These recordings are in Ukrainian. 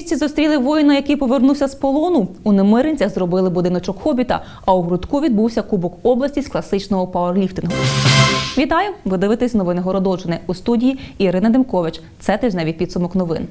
У зустріли воїна, який повернувся з полону. У Немиринцях зробили будиночок хобіта, а у Грудку відбувся Кубок області з класичного пауерліфтингу. Вітаю! Ви дивитесь новини Городочини у студії Ірина Демкович. Це тижневий підсумок новин.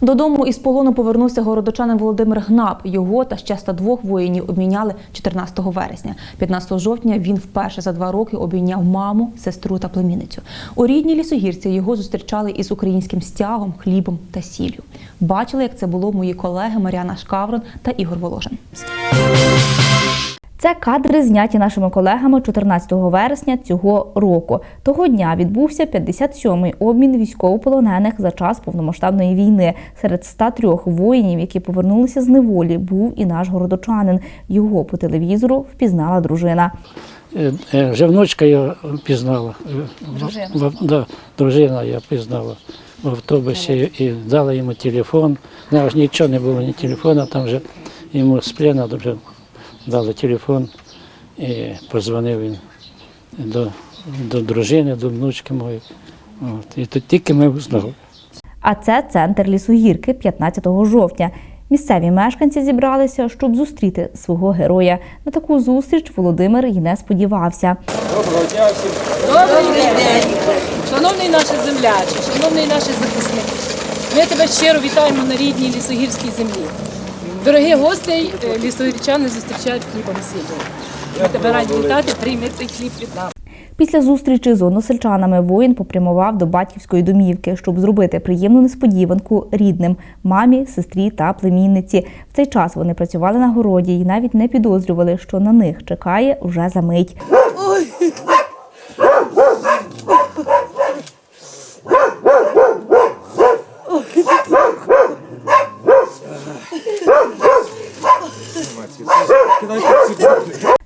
Додому із полону повернувся городочанин Володимир Гнаб. Його та ще 102 воїнів обміняли 14 вересня. 15 жовтня він вперше за два роки обійняв маму, сестру та племінницю. У рідній лісогірці його зустрічали із українським стягом, хлібом та сіллю. Бачили, як це було мої колеги Мар'яна Шкаврон та Ігор Воложин. Це кадри зняті нашими колегами 14 вересня цього року. Того дня відбувся 57-й обмін військовополонених за час повномасштабної війни. Серед 103 воїнів, які повернулися з неволі, був і наш городочанин. Його по телевізору впізнала дружина. Е, е, Вже внучка я пізнала. Дружина. В, да, дружина я пізнала в автобусі і дала йому телефон. Знаєш, нічого не було, ні телефона, там вже йому з плена вже дали телефон і позвонив він до, до дружини, до внучки моєї. От. І тут тільки ми узнали. А це центр лісогірки 15 жовтня. Місцеві мешканці зібралися, щоб зустріти свого героя. На таку зустріч Володимир й не сподівався. Добрий день, шановний наші землячі, шановний наші захисники. Ми тебе щиро вітаємо на рідній лісогірській землі. Дорогі гостей, е, зустрічають хлібом і. Ми тебе раді вітати, прийми цей хліб від нас. Після зустрічі з односельчанами воїн попрямував до батьківської домівки, щоб зробити приємну несподіванку рідним мамі, сестрі та племінниці. В цей час вони працювали на городі і навіть не підозрювали, що на них чекає вже за мить.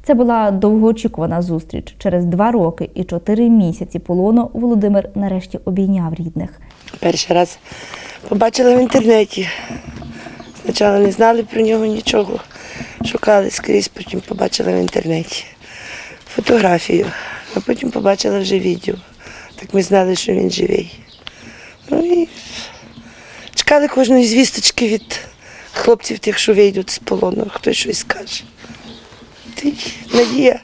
Це була довгоочікувана зустріч. Через два роки і чотири місяці полону Володимир нарешті обійняв рідних. Перший раз побачила в інтернеті. Спочатку не знали про нього нічого, шукали скрізь, потім побачила в інтернеті фотографію, а потім побачила вже відео. Так ми знали, що він живий. Ну і чекали кожної звісточки від хлопців тих, що вийдуть з полону, хтось щось скаже. Надія,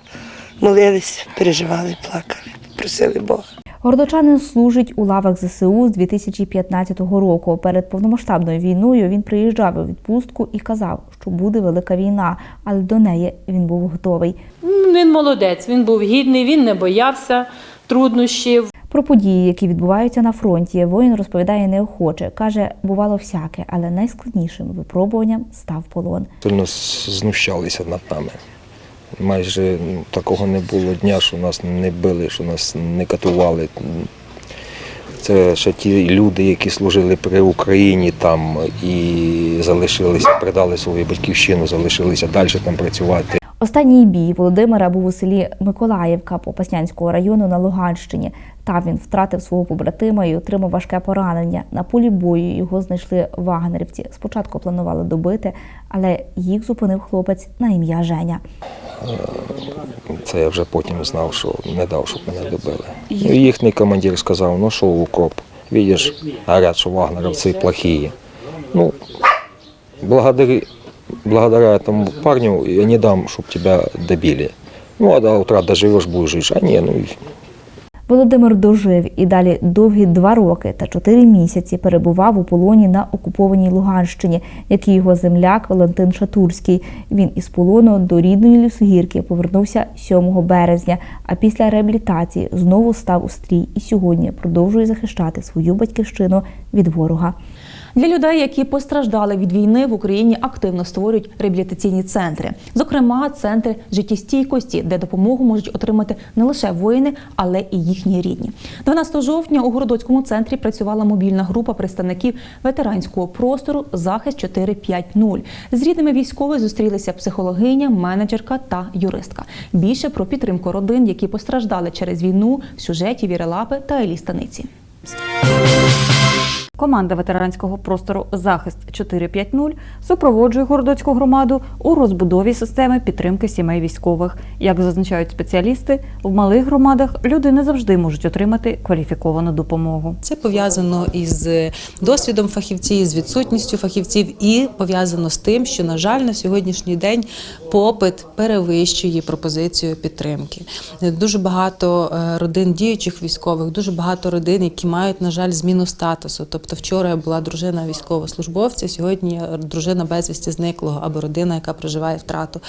молились, переживали, плакали, просили Бога. Городочанин служить у лавах ЗСУ з 2015 року. Перед повномасштабною війною він приїжджав у відпустку і казав, що буде велика війна, але до неї він був готовий. Він молодець, він був гідний, він не боявся труднощів. Про події, які відбуваються на фронті, воїн розповідає неохоче. каже, бувало всяке, але найскладнішим випробуванням став полон. сильно знущалися над нами. Майже ну, такого не було дня, що нас не били, що нас не катували. Це ще ті люди, які служили при Україні там і залишилися, придали свою батьківщину, залишилися далі там працювати. Останній бій Володимира був у селі Миколаївка Попаснянського району на Луганщині. Там він втратив свого побратима і отримав важке поранення. На полі бою його знайшли вагнерівці. Спочатку планували добити, але їх зупинив хлопець на ім'я Женя. Це я вже потім знав, що не дав, щоб мене добили. Ну, їхній командир сказав, ну що, укроп, видиш, говорять, що вагнеровці плохие. Ну, благодаря, благодаря этому парню я не дам, чтобы тебя добили. Ну, а до утра доживешь, будешь жить. А не, ну и Володимир дожив і далі довгі два роки та чотири місяці перебував у полоні на окупованій Луганщині, як і його земляк Валентин Шатурський. Він із полону до рідної лісогірки повернувся 7 березня, а після реабілітації знову став у стрій і сьогодні продовжує захищати свою батьківщину від ворога. Для людей, які постраждали від війни в Україні, активно створюють реабілітаційні центри, зокрема центри життєстійкості, де допомогу можуть отримати не лише воїни, але і їхні рідні. 12 жовтня у городоцькому центрі працювала мобільна група представників ветеранського простору Захист 450. З рідними військових зустрілися психологиня, менеджерка та юристка. Більше про підтримку родин, які постраждали через війну в сюжеті Віри Лапи та Елі Станиці. Команда ветеранського простору Захист 450 супроводжує городоцьку громаду у розбудові системи підтримки сімей військових. Як зазначають спеціалісти, в малих громадах люди не завжди можуть отримати кваліфіковану допомогу. Це пов'язано із досвідом фахівців, з відсутністю фахівців, і пов'язано з тим, що, на жаль, на сьогоднішній день попит перевищує пропозицію підтримки. Дуже багато е, родин діючих військових, дуже багато родин, які мають, на жаль, зміну статусу. Тобто, вчора я була дружина військовослужбовця, сьогодні я дружина безвісті зниклого або родина, яка проживає втрату.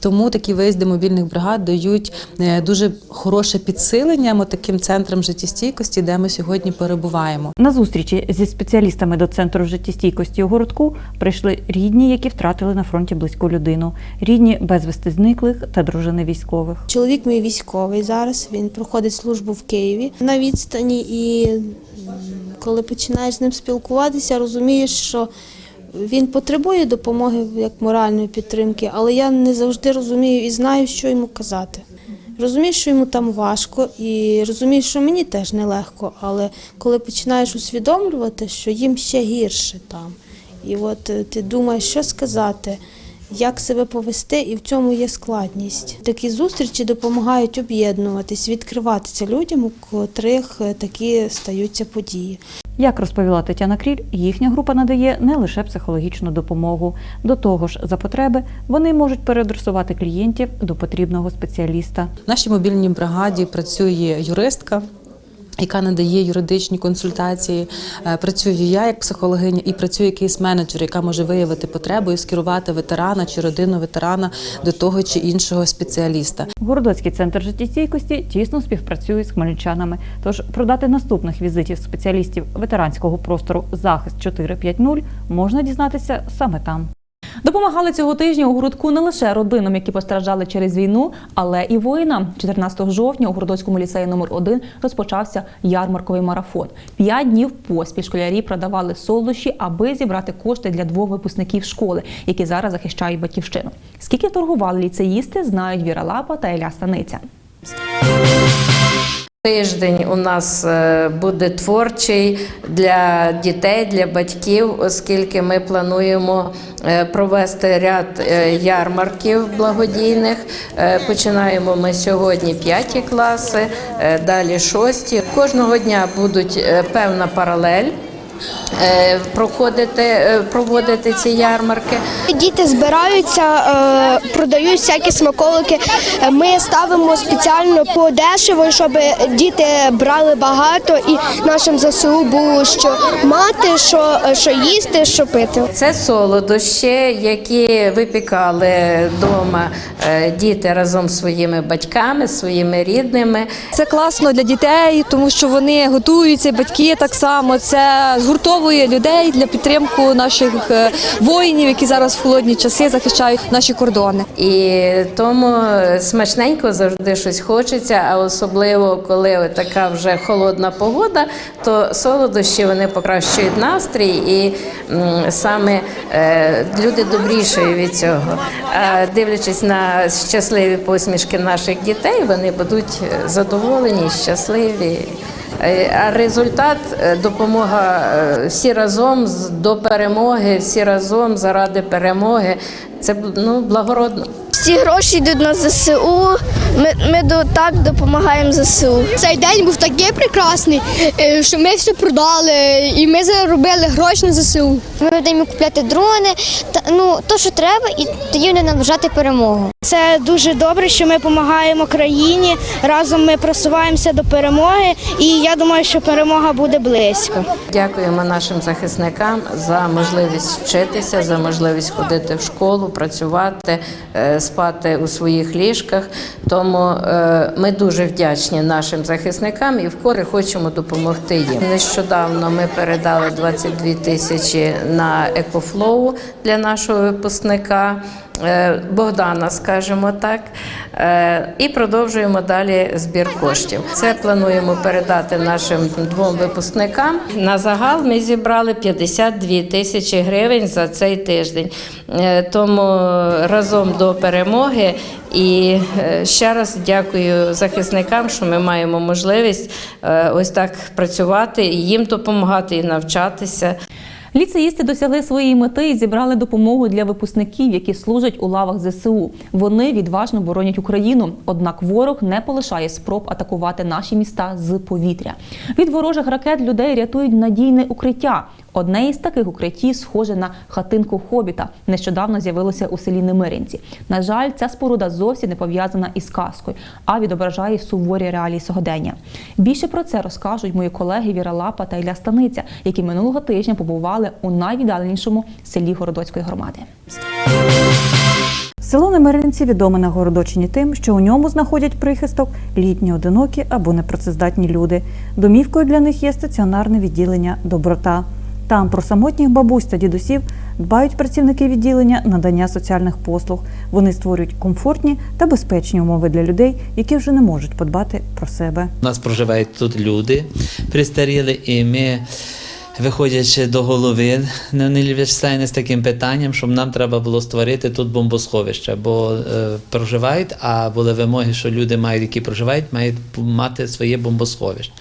Тому такі виїзди мобільних бригад дають е, дуже хороше підсилення таким центрам життєстійкості, де ми сьогодні перебуваємо. На зустрічі зі спеціалістами до центру життєстійкості у городку прийшли рідні, які втратили на фронті близьку людину, рідні безвісти зниклих та дружини військових. Чоловік мій військовий зараз. Він проходить службу в Києві на відстані, і коли починаєш з ним спілкуватися, розумієш, що він потребує допомоги як моральної підтримки, але я не завжди розумію і знаю, що йому казати. Розумію, що йому там важко, і розумію, що мені теж нелегко, але коли починаєш усвідомлювати, що їм ще гірше там, і от е, ти думаєш, що сказати, як себе повести, і в цьому є складність. Такі зустрічі допомагають об'єднуватись, відкриватися людям, у котрих е, такі стаються події. Як розповіла Тетяна Кріль, їхня група надає не лише психологічну допомогу. До того ж, за потреби вони можуть переадресувати клієнтів до потрібного спеціаліста. В нашій мобільній бригаді працює юристка. Яка надає юридичні консультації, Е, працюю я як психологиня, і працює якийсь менеджер, яка може виявити потребу і скерувати ветерана чи родину ветерана до того чи іншого спеціаліста. Городоцький центр життєстійкості тісно співпрацює з хмельничанами. Тож про дати наступних візитів спеціалістів ветеранського простору Захист 450 можна дізнатися саме там. Допомагали цього тижня у городку не лише родинам, які постраждали через війну, але і воїнам. 14 жовтня у Городоцькому ліцеї номер 1 розпочався ярмарковий марафон. П'ять днів поспіль школярі продавали солодощі, аби зібрати кошти для двох випускників школи, які зараз захищають батьківщину. Скільки торгували ліцеїсти, знають Віра Лапа та Ілля Станиця. Тиждень у нас е, буде творчий для дітей, для батьків, оскільки ми плануємо е, провести ряд е, ярмарків благодійних. Починаємо ми сьогодні п'яті класи, далі шості. Кожного дня будуть певна паралель. Е, Проходити, е, проводити ці ярмарки. Діти збираються, е, продають всякі смаколики. Ми ставимо спеціально по дешево, щоб діти брали багато і нашим ЗСУ було що мати, що, що їсти, що пити. Це солодощі, які випікали вдома діти разом з своїми батьками, своїми рідними. Це класно для дітей, тому що вони готуються, батьки так само. Це згуртовує людей для підтримки наших е, воїнів, які зараз в холодні часи захищають наші кордони. І тому смачненько завжди щось хочеться, а особливо коли така вже холодна погода, то солодощі вони покращують настрій і саме е, люди добрішають від цього. А дивлячись на щасливі посмішки наших дітей, вони будуть задоволені, щасливі. Е, А результат е, допомога е, всі разом з- до перемоги, всі разом заради перемоги. Це ну благородно. Всі гроші йдуть на ЗСУ. Ми, ми до, так допомагаємо ЗСУ. Цей день був такий прекрасний, що ми все продали і ми заробили гроші на ЗСУ. Ми будемо купляти дрони, та, ну то, що треба, і тоді вони наближати перемогу. Це дуже добре, що ми допомагаємо країні. Разом ми просуваємося до перемоги, і я думаю, що перемога буде близько. Дякуємо нашим захисникам за можливість вчитися, за можливість ходити в школу, працювати, е, спати у своїх ліжках. Тому е, ми дуже вдячні нашим захисникам і вкоре хочемо допомогти їм. Нещодавно ми передали 22 тисячі на екофлоу для нашого випускника. Е, Богдана, скажімо так, Е, і продовжуємо далі збір коштів. Це плануємо передати нашим двом випускникам. На загал ми зібрали 52 тисячі гривень за цей тиждень. Е, Тому разом до перемоги. І ще раз дякую захисникам, що ми маємо можливість ось так працювати і їм допомагати і навчатися. Ліцеїсти досягли своєї мети і зібрали допомогу для випускників, які служать у лавах ЗСУ. Вони відважно боронять Україну. Однак ворог не полишає спроб атакувати наші міста з повітря. Від ворожих ракет людей рятують надійне укриття. Одне із таких укриттів схоже на хатинку хобіта. Нещодавно з'явилося у селі Немиринці. На жаль, ця споруда зовсім не пов'язана із казкою, а відображає суворі реалії сьогодення. Більше про це розкажуть мої колеги Віра Лапа та Ілля Станиця, які минулого тижня побували у найвіддаленішому селі Городоцької громади. Село Немиринці відоме на Городочині тим, що у ньому знаходять прихисток літні одинокі або непрацездатні люди. Домівкою для них є стаціонарне відділення Доброта. Там про самотніх бабусь та дідусів дбають працівники відділення надання соціальних послуг. Вони створюють комфортні та безпечні умови для людей, які вже не можуть подбати про себе. У нас проживають тут люди пристаріли, і ми, виходячи до голови Нелі Вячеславівни з таким питанням, щоб нам треба було створити тут бомбосховище, бо е, проживають, а були вимоги, що люди мають, які проживають, мають мати своє бомбосховище.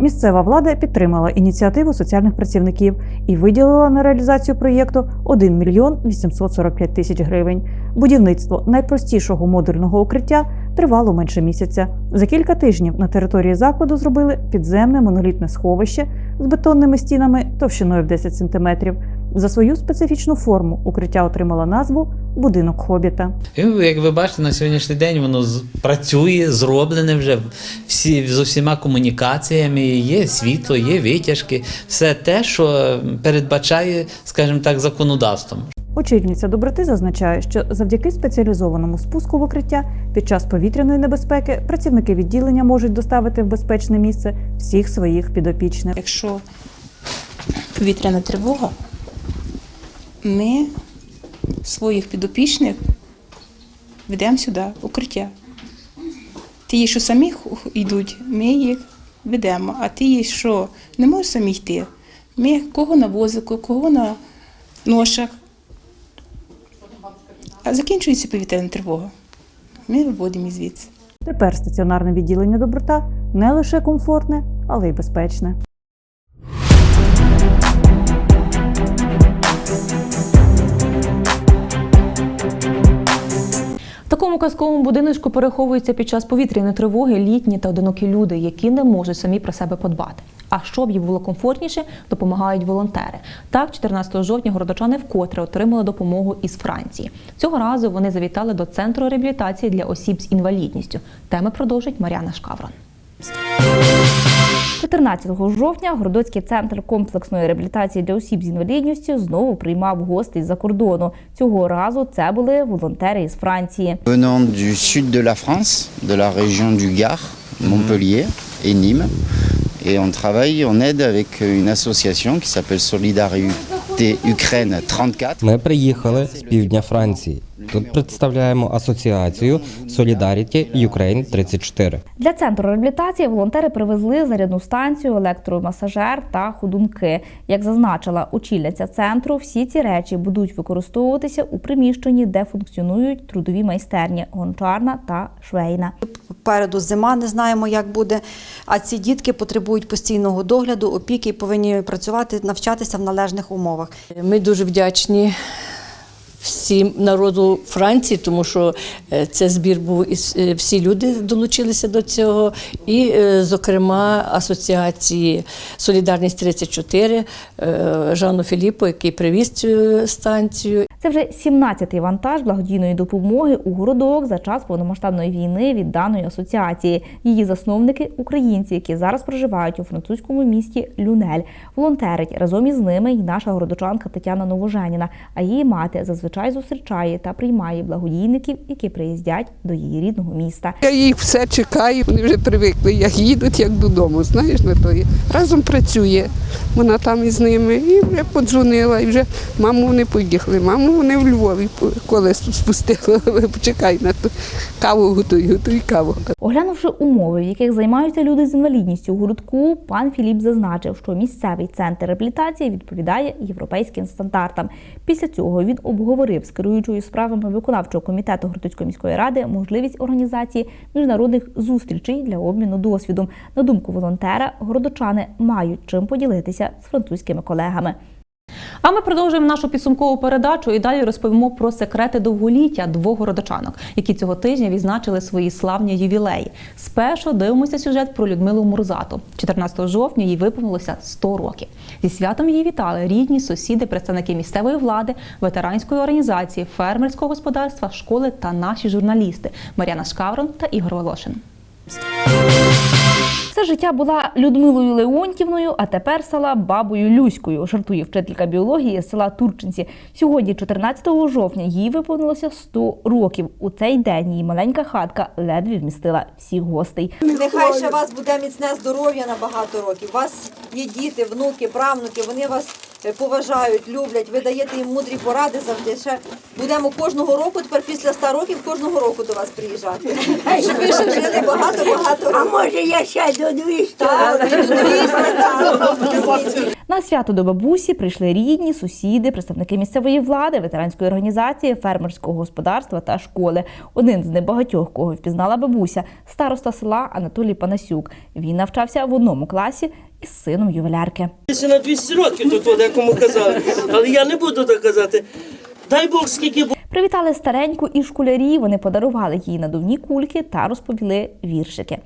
Місцева влада підтримала ініціативу соціальних працівників і виділила на реалізацію проєкту 1 мільйон 845 тисяч гривень. Будівництво найпростішого модульного укриття тривало менше місяця. За кілька тижнів на території закладу зробили підземне монолітне сховище з бетонними стінами товщиною в 10 сантиметрів. За свою специфічну форму укриття отримало назву Будинок Хобіта. І, як ви бачите, на сьогоднішній день воно працює, зроблене вже всі, з усіма комунікаціями, є світло, є витяжки, все те, що передбачає, скажімо так, законодавством. Очільниця доброти зазначає, що завдяки спеціалізованому спуску в укриття під час повітряної небезпеки працівники відділення можуть доставити в безпечне місце всіх своїх підопічних. Якщо повітряна тривога, ми своїх підопічних ведемо сюди, укриття. Ті, що самі йдуть, ми їх ведемо, а ті, що не можуть самі йти, ми кого на возику, кого на ношах. А закінчується повітряна тривога. Ми виводимо їх звідси. Тепер стаціонарне відділення доброта не лише комфортне, але й безпечне. Такому казковому будиночку переховуються під час повітряної тривоги літні та одинокі люди, які не можуть самі про себе подбати. А щоб їм було комфортніше, допомагають волонтери. Так, 14 жовтня городочани вкотре отримали допомогу із Франції. Цього разу вони завітали до центру реабілітації для осіб з інвалідністю. Теми продовжить Мар'яна Шкаврон. 14 жовтня Городоцький центр комплексної реабілітації для осіб з інвалідністю знову приймав гостей з-за кордону. Цього разу це були волонтери із Франції. Venant du sud de la France, de la région du Gard, Montpellier et Nîmes. Et on travaille, on aide avec une association qui s'appelle Solidarité Ukraine 34. Ми приїхали з півдня Франції. Тут представляємо асоціацію Solidarity Ukraine 34. Для центру реабілітації волонтери привезли зарядну станцію, електромасажер та ходунки. Як зазначила очільниця центру, всі ці речі будуть використовуватися у приміщенні, де функціонують трудові майстерні гончарна та швейна. Попереду зима, не знаємо, як буде. А ці дітки потребують постійного догляду, опіки і повинні працювати, навчатися в належних умовах. Ми дуже вдячні всім народу Франції, тому що е, це збір був і е, всі люди долучилися до цього, і, е, зокрема, асоціації Солідарність 34 е, Жану Філіппо, який привіз цю станцію. Це вже 17-й вантаж благодійної допомоги у городок за час повномасштабної війни від даної асоціації. Її засновники українці, які зараз проживають у французькому місті Люнель. Волонтерить разом із ними й наша городочанка Тетяна Новоженіна. А її мати зазвичай зустрічає та приймає благодійників, які приїздять до її рідного міста. Я їх все чекаю, вони вже привикли, як їдуть, як додому. Знаєш, на то разом працює. Вона там із ними і вже подзвонила, і вже маму вони поїхали. Маму Ну, вони в Львові коли спустили. Почекай на ту каву готуй, готуй каву. Оглянувши умови, в яких займаються люди з інвалідністю у городку, пан Філіп зазначив, що місцевий центр реабілітації відповідає європейським стандартам. Після цього він обговорив з керуючою справами виконавчого комітету Городоцької міської ради можливість організації міжнародних зустрічей для обміну досвідом. На думку волонтера, городочани мають чим поділитися з французькими колегами. А ми продовжуємо нашу підсумкову передачу і далі розповімо про секрети довголіття двох городочанок, які цього тижня відзначили свої славні ювілеї. Спершу дивимося сюжет про Людмилу Мурзату. 14 жовтня їй виповнилося 100 років. Зі святом її вітали рідні, сусіди, представники місцевої влади, ветеранської організації, фермерського господарства, школи та наші журналісти Мар'яна Шкаврон та Ігор Волошин. Життя була Людмилою Леонтівною, а тепер стала бабою Люською, жартує вчителька біології з села Турчинці. Сьогодні, 14 жовтня, їй виповнилося 100 років. У цей день її маленька хатка ледве вмістила всіх гостей. Нехай ще вас буде міцне здоров'я на багато років. У вас є діти, внуки, правнуки, вони вас поважають, люблять, ви даєте їм мудрі поради завжди. Ще будемо кожного року, тепер після 100 років, кожного року до вас приїжджати. Щоб ви ще жили багато-багато років. А може я ще до 200 На свято до бабусі прийшли рідні, сусіди, представники місцевої влади, ветеранської організації, фермерського господарства та школи. Один з небагатьох, кого впізнала бабуся, староста села Анатолій Панасюк. Він навчався в одному класі із сином ювелярки. Ще на 200 років тут от, якому казали. Але я не буду так казати. Дай Бог, скільки бу- Привітали стареньку і школярі. Вони подарували їй надувні кульки та розповіли віршики.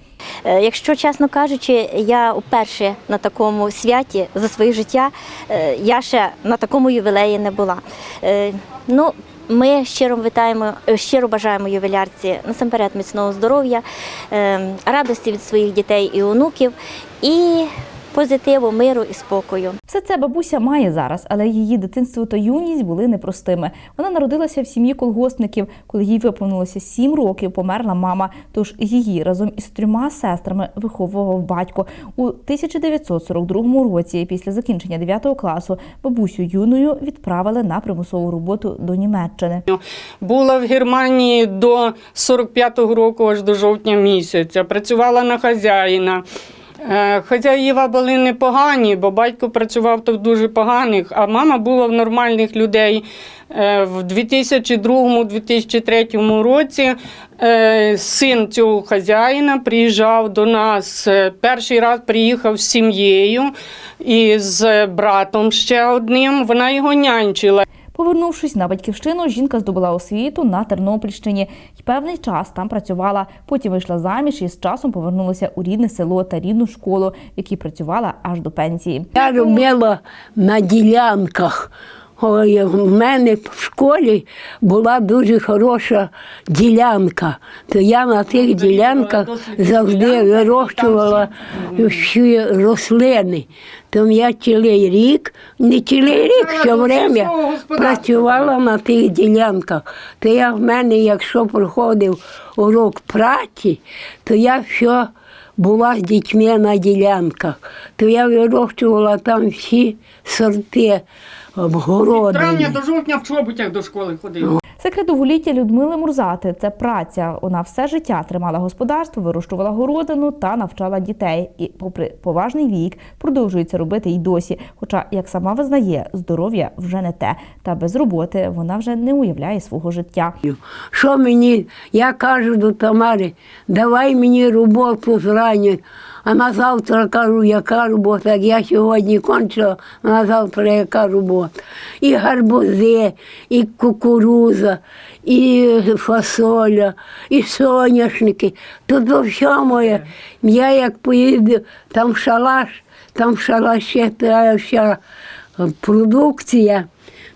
Е, Якщо чесно кажучи, я вперше на такому святі за своє життя, е, я ще на такому ювілеї не була. Е, Ну, ми щиро вітаємо, щиро бажаємо ювілярці насамперед міцного здоров'я, радості від своїх дітей і онуків і позитиву, миру і спокою. Все це бабуся має зараз, але її дитинство та юність були непростими. Вона народилася в сім'ї колгоспників. Коли їй виповнилося сім років, померла мама. Тож її разом із трьома сестрами виховував батько. У 1942 році, після закінчення 9 класу, бабусю юною відправили на примусову роботу до Німеччини. Була в Германії до 45-го року, аж до жовтня місяця. Працювала на хазяїна. Е, Хазяїва були непогані, бо батько працював то в дуже поганих, а мама була в нормальних людей. Е, В 2002-2003 році е, син цього хазяїна приїжджав до нас. Перший раз приїхав з сім'єю і з братом ще одним. Вона його нянчила. Повернувшись на батьківщину, жінка здобула освіту на Тернопільщині і певний час там працювала. Потім вийшла заміж і з часом повернулася у рідне село та рідну школу, в якій працювала аж до пенсії. Я робила на ділянках. Ой, в мене в школі була дуже хороша ділянка. То я на тих ділянках завжди вирощувала всі рослини. То я цілий рік, не цілий рік, все время працювала на тих ділянках. То я в мене, якщо проходив урок праці, то я все була з дітьми на ділянках. То я вирощувала там всі сорти обгородини. Травня до жовтня в чоботях до школи ходив. Секрет довголіття Людмили Мурзати це праця. Вона все життя тримала господарство, вирощувала городину та навчала дітей. І, попри поважний вік, продовжує це робити й досі. Хоча, як сама визнає, здоров'я вже не те. Та без роботи вона вже не уявляє свого життя. Що мені, я кажу до Тамари, давай мені роботу зранку. А на завтра кажу, яка робота, як я сьогодні кончила, а на завтра яка робота. І гарбузи, і кукуруза, і фасоля, і соняшники. Тут до всього моє. Я як поїду, там шалаш, там шалаші та вся продукція,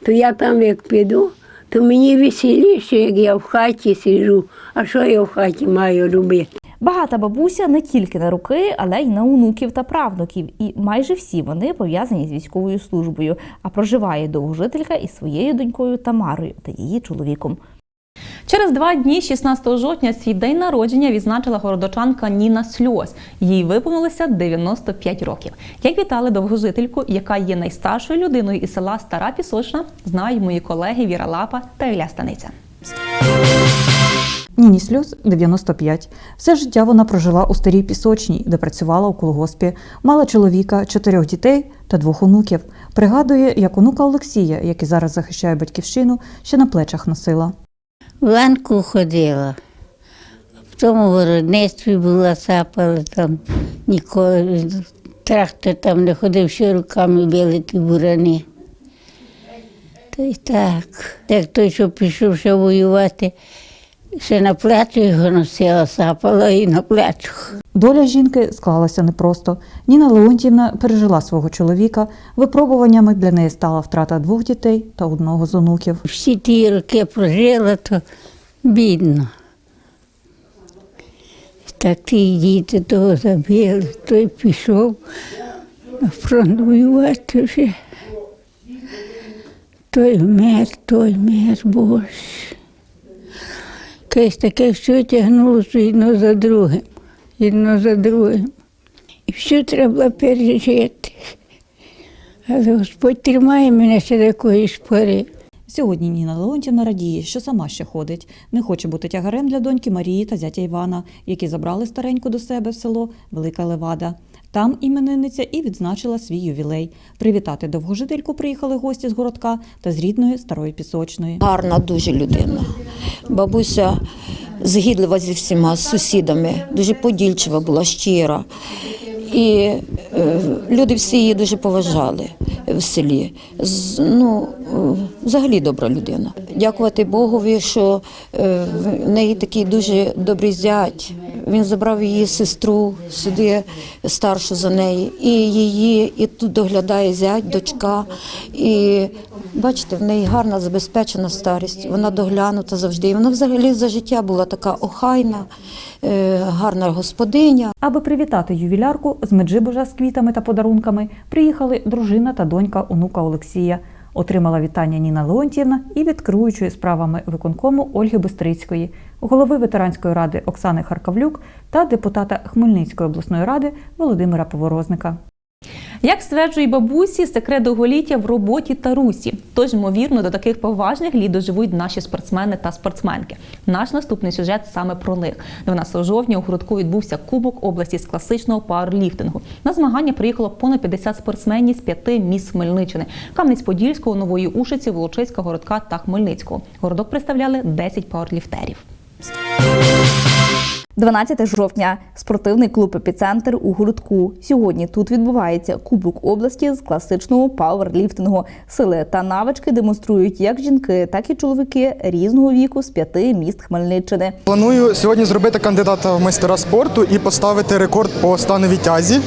то я там як піду, то мені веселіше, як я в хаті сиджу. А що я в хаті маю робити? Багата бабуся не тільки на руки, але й на онуків та правнуків. І майже всі вони пов'язані з військовою службою. А проживає довгожителька із своєю донькою Тамарою та її чоловіком. Через два дні, 16 жовтня, свій день народження відзначила городочанка Ніна Сльоз. Їй виповнилося 95 років. Як вітали довгожительку, яка є найстаршою людиною із села Стара Пісочна, знають мої колеги Віра Лапа та Ілля Станиця. Ніні сльоз 95. Все життя вона прожила у старій пісочній, де працювала у колгоспі. Мала чоловіка, чотирьох дітей та двох онуків. Пригадує, як онука Олексія, який зараз захищає батьківщину, ще на плечах носила. В ланку ходила. В тому виробництві була сапала там ніколи. Трактор там не ходив, що руками били ті бурани. Та й так. Як той, що пішов ще воювати, ще на плечі його носила, сапала і на плечах. Доля жінки склалася непросто. Ніна Леонтівна пережила свого чоловіка. Випробуваннями для неї стала втрата двох дітей та одного з онуків. Всі ті роки прожила, то бідно. Так ті діти того забили, той пішов на фронт воювати вже. Той вмер, той вмер, Боже. Якесь таке все тягнулося одно за другим, одно за другим. І все треба пережити. Але Господь тримає мене ще до якоїсь пори. Сьогодні Ніна Леонтівна радіє, що сама ще ходить. Не хоче бути тягарем для доньки Марії та зятя Івана, які забрали стареньку до себе в село Велика Левада. Там іменинниця і відзначила свій ювілей. Привітати довгожительку приїхали гості з городка та з рідної старої пісочної. Гарна дуже людина. Бабуся згідлива зі всіма сусідами, дуже подільчива була, щира. І е, люди всі її дуже поважали в селі. Ну, взагалі добра людина. Дякувати Богові, що е, в неї такий дуже добрий зять. Він забрав її сестру сюди, старшу за неї, і її, і тут доглядає зять, дочка. І бачите, в неї гарна забезпечена старість. Вона доглянута завжди. І вона взагалі за життя була така охайна, е, гарна господиня. Аби привітати ювілярку з Меджибожа з квітами та подарунками, приїхали дружина та донька онука Олексія. Отримала вітання Ніна Леонтівна і від керуючої справами виконкому Ольги Бистрицької, голови ветеранської ради Оксани Харкавлюк та депутата Хмельницької обласної ради Володимира Поворозника. Як стверджує бабусі, секрет довголіття в роботі та русі. Тож, ймовірно, до таких поважних літ доживуть наші спортсмени та спортсменки. Наш наступний сюжет саме про них. 12 жовтня у городку відбувся Кубок області з класичного пауерліфтингу. На змагання приїхало понад 50 спортсменів з п'яти міст Хмельниччини: Кам'янець-Подільського, Нової Ушиці, Волочиська, Городка та Хмельницького. Городок представляли 10 пауерліфтерів. 12 жовтня. Спортивний клуб Епіцентр у Городку. Сьогодні тут відбувається Кубок області з класичного пауерліфтингу. Сили та навички демонструють як жінки, так і чоловіки різного віку з п'яти міст Хмельниччини. Планую сьогодні зробити кандидата в майстера спорту і поставити рекорд по становій тязі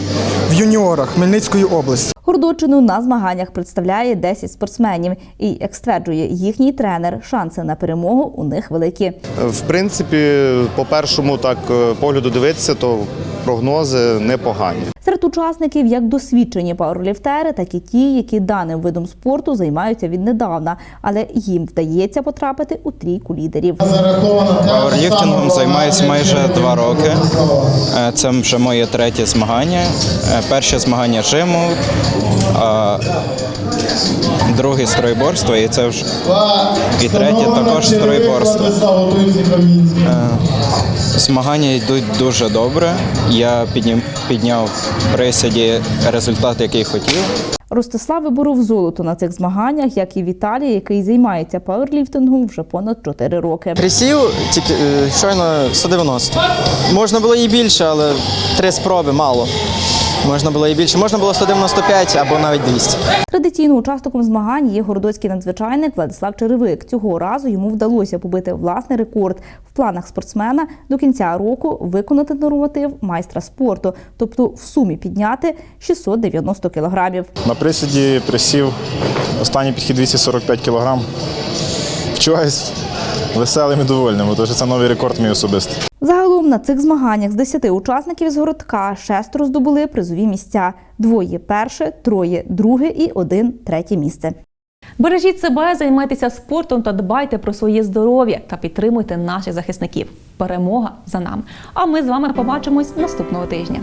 в юніорах Хмельницької області. Гордочину на змаганнях представляє 10 спортсменів, і як стверджує їхній тренер, шанси на перемогу у них великі. В принципі, по першому так е, погляду дивитися, то прогнози непогані. Серед учасників як досвідчені пауерліфтери, так і ті, які даним видом спорту займаються віднедавна, але їм вдається потрапити у трійку лідерів. Пауерліфтингом займаюся майже два роки. Е, Це вже моє третє змагання. Е, Перше змагання жиму, а друге стройборство, і це вже і третє також стройборство. Змагання йдуть дуже добре. Я піднім- підняв в присіді результат, який хотів. Ростислав виборов золото на цих змаганнях, як і Віталій, який займається пауерліфтингом вже понад 4 роки. Присів тільки е, щойно 190. Можна було і більше, але три спроби мало. Можна було і більше. Можна було 195 або навіть 200. Традиційно учасником змагань є городоцький надзвичайник Владислав Черевик. Цього разу йому вдалося побити власний рекорд в планах спортсмена до кінця року виконати норматив майстра спорту, тобто в сумі підняти 690 кілограмів. На присіді присів останній підхід 245 кг. Вчуваюсь веселим і довольним, тому що це новий рекорд мій особистий. Загалом на цих змаганнях з 10 учасників з городка шестеро здобули призові місця: двоє перше, троє друге і один третє місце. Бережіть себе, займайтеся спортом та дбайте про своє здоров'я та підтримуйте наших захисників. Перемога за нами. А ми з вами побачимось наступного тижня.